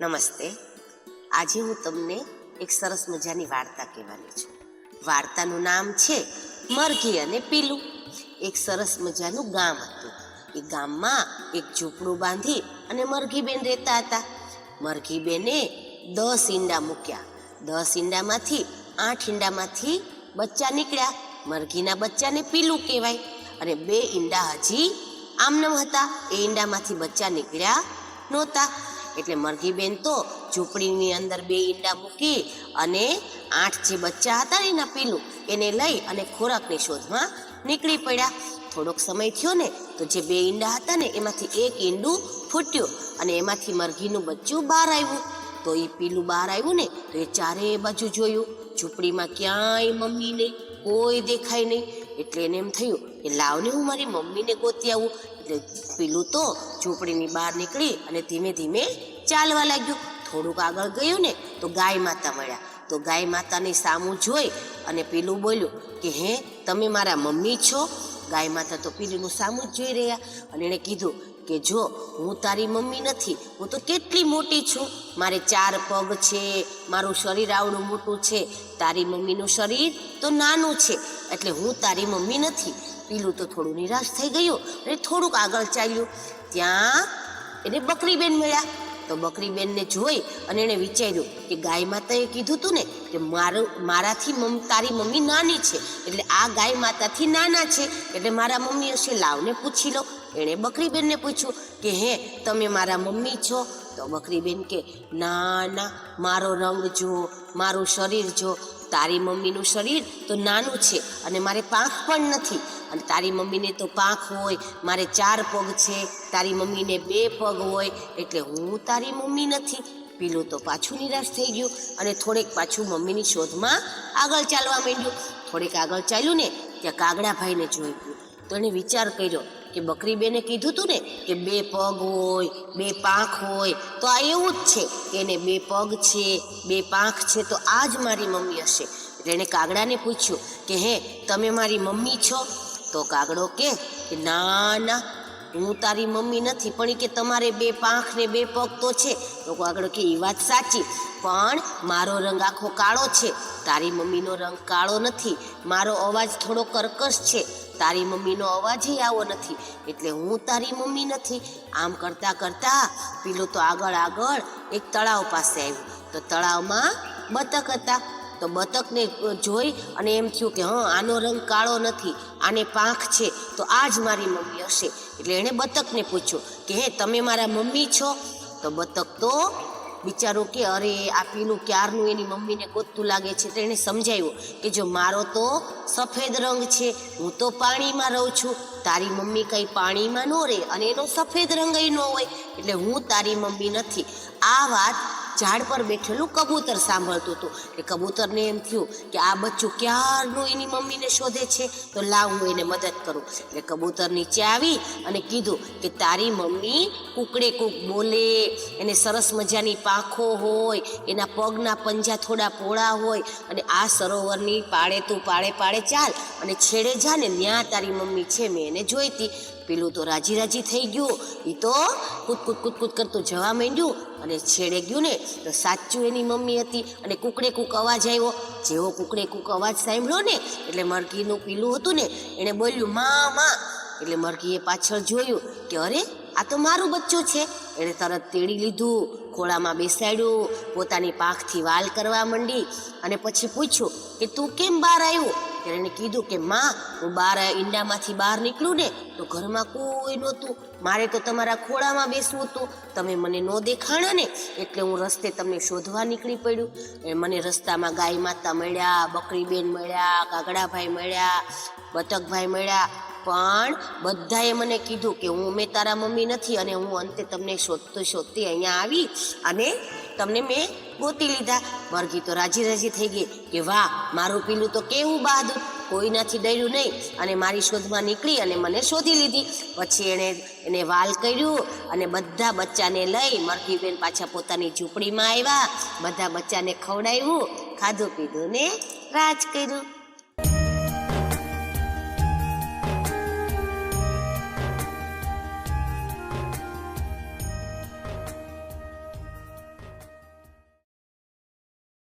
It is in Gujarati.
નમસ્તે. આજે હું તમને એક સરસ મજાની વાર્તા કહેવાની છું. વાર્તાનું નામ છે મરઘી અને પીલું. એક સરસ મજાનું ગામ હતું. એ ગામમાં એક ઝૂંપડું બાંધી અને મરઘીબેન રહેતા હતા. મરઘીબેને દસ ઈંડા મૂક્યા. દસ ઈંડામાંથી આઠ ઈંડામાંથી બચ્ચા નીકળ્યા. મરઘીના બચ્ચાને પીલું કહેવાય. અને બે ઈંડા હજી આમનમ હતા. એ ઈંડામાંથી બચ્ચા નીકળ્યા નહોતા. એટલે મરઘીબેન તો ઝૂંપડીની અંદર બે ઈંડા મૂકી અને આઠ જે બચ્ચા હતા ને એના પીલું, એને લઈ અને ખોરાકની શોધમાં નીકળી પડ્યા. થોડોક સમય થયો ને, તો જે બે ઈંડા હતા ને, એમાંથી એક ઈંડું ફૂટ્યું અને એમાંથી મરઘીનું બચ્ચું બહાર આવ્યું. તો એ પીલું બહાર આવ્યું ને, તો એ ચારે બાજુ જોયું. ઝૂંપડીમાં ક્યાંય મમ્મી નહીં, કોઈ દેખાય નહીં. એટલે એને એમ થયું કે લાવને હું મારી મમ્મીને ગોતી આવું. પીલું તો ઝૂંપડીની બહાર નીકળી અને ધીમે ધીમે ચાલવા લાગ્યું. થોડુંક આગળ ગયું ને તો ગાય માતા મળ્યા. તો ગાય માતાની સામું જોઈ અને પીલું બોલ્યું કે, હે, તમે મારા મમ્મી છો? ગાય માતા તો પીલીનું સામું જ જોઈ રહ્યા અને એણે કીધું કે, જો, હું તારી મમ્મી નથી, હું તો કેટલી મોટી છું. મારે ચાર પગ છે, મારું શરીર આવડું મોટું છે. તારી મમ્મીનું શરીર તો નાનું છે, એટલે હું તારી મમ્મી નથી. પીલું તો થોડું નિરાશ થઈ ગયું અને થોડુંક આગળ ચાલ્યું. ત્યાં એને બકરીબેન મળ્યા. તો બકરીબેનને જોઈ અને એણે વિચાર્યું કે ગાય માતાએ કીધું તું ને કે મારું, મારાથી મમ, તારી મમ્મી નાની છે. એટલે આ ગાય માતાથી નાના છે. એટલે મારા મમ્મી હશે, લાવને પૂછી લો. એણે બકરીબેનને પૂછ્યું કે હે, તમે મારા મમ્મી છો? તો બકરીબેન કે, ના ના, મારો રંગ જો, મારું શરીર જો તારી મમ્મીનું શરીર તો નાનું છે અને મારે પાંખ પણ નથી. અને તારી મમ્મીને તો પાંખ હોય, મારે ચાર પગ છે, તારી મમ્મીને બે પગ હોય, એટલે હું તારી મમ્મી નથી. પેલું તો પાછું નિરાશ થઈ ગયું અને થોડેક પાછું મમ્મીની શોધમાં આગળ ચાલવા માંડ્યું. થોડેક આગળ ચાલ્યું ને, ત્યાં કાગડાભાઈને જોઈ ગયું. તો એણે વિચાર કર્યો કે બકરી બેને કીધું તું ને કે બે પગ હોય, બે પાંખ હોય, તો આ એવું જ છે કે એને બે પગ છે, બે પાંખ છે, તો આ જ મારી મમ્મી હશે. એણે કાગડાને પૂછ્યું કે હે, તમે મારી મમ્મી છો? તો કાગડો કે ના ના, હું તારી મમ્મી નથી, પણ એ કે તમારે બે પાંખ ને બે પગ તો છે. તો કાગડો કે એ વાત સાચી, પણ મારો રંગ આખો કાળો છે. તારી મમ્મીનો રંગ કાળો નથી. મારો અવાજ થોડો કર્કશ છે. તારી મમ્મીનો અવાજ આવો નથી. એટલે હું તારી મમ્મી નથી. આમ કરતા કરતા પેલું તો આગળ આગળ એક તળાવ પાસે આવ્યું. તો તળાવમાં બતક હતા. તો બતકને જોઈ અને એમ થયું કે, હં, આનો રંગ કાળો નથી. આને પાંખ છે. તો આ જ મારી મમ્મી હશે. એટલે એણે બતકને પૂછ્યું કે, હે, તમે મારા મમ્મી છો? તો બતક તો બિચારો કે અરે આ પીલું ક્યારનું એની મમ્મીને ગોતતું લાગે છે તો એણે સમજાવ્યું કે જો મારો તો સફેદ રંગ છે, હું તો પાણીમાં રહું છું. તારી મમ્મી કંઈ પાણીમાં ન રહે અને એનો સફેદ રંગ ન હોય, એટલે હું તારી મમ્મી નથી. આ વાત ઝાડ પર બેઠેલું કબૂતર સાંભળતું હતું. કે કબૂતરને એમ થયું કે આ બચ્ચું ક્યારનું એની મમ્મીને શોધે છે? તો લાવ હું એને મદદ કરું. એટલે કબૂતર નીચે આવી અને કીધું કે તારી મમ્મી કુકડે કૂક બોલે, એને સરસ મજાની પાંખો હોય, એના પગના પંજા થોડા પોળા હોય અને આ સરોવરની પાળે તું પાળે પાળે ચાલ અને છેડે જા ને ત્યાં તારી મમ્મી છે, મેં એને જોઈતી. પેલું તો રાજી રાજી થઈ ગયું. એ તો કૂદ કૂદ કૂદ કૂદ કરતું જવા માંડ્યું અને છેડે ગયું ને તો સાચું એની મમ્મી હતી અને કુકડે કૂક અવાજ આવ્યો. જેવો કુકડે કૂક અવાજ સાંભળ્યો ને એટલે મરઘીનું પીલું હતું ને એણે બોલ્યું, મા મા. એટલે મરઘીએ પાછળ જોયું કે, અરે, આ તો મારું બચ્ચું છે. એણે તરત તેડી લીધું, ખોળામાં બેસાડ્યું, પોતાની પાંખથી વાલ કરવા માંડી અને પછી પૂછ્યું કે, તું કેમ બહાર આવ્યો? ત્યારે એને કીધું કે, માં, હું બહાર ઈંડામાંથી બહાર નીકળું ને, તો ઘરમાં કોઈ નહોતું. મારે તો તમારા ખોળામાં બેસવું હતું. તમે મને ન દેખાણા ને, એટલે હું રસ્તે તમને શોધવા નીકળી પડ્યું. એ મને રસ્તામાં ગાય માતા મળ્યા બકરીબેન મળ્યા કાગડાભાઈ મળ્યા બતકભાઈ મળ્યા. પણ બધાએ મને કીધું કે, હું, મેં તારા મમ્મી નથી અને હું અંતે તમને શોધતો શોધતી અહીંયા આવી અને તમને મેં ગોતી લીધા. મરઘી તો રાજી રાજી થઈ ગઈ કે વાહ, મારું પીલું તો કેવું બહાદુર. કોઈનાથી ડર્યું નહીં અને મારી શોધમાં નીકળી અને મને શોધી લીધી. પછી એણે એને વાલ કર્યું અને બધા બચ્ચાને લઈ મરઘીબેન પાછા પોતાની ઝૂંપડીમાં આવ્યા. બધા બચ્ચાને ખવડાવ્યું, ખાધું પીધું ને રાજ કર્યું.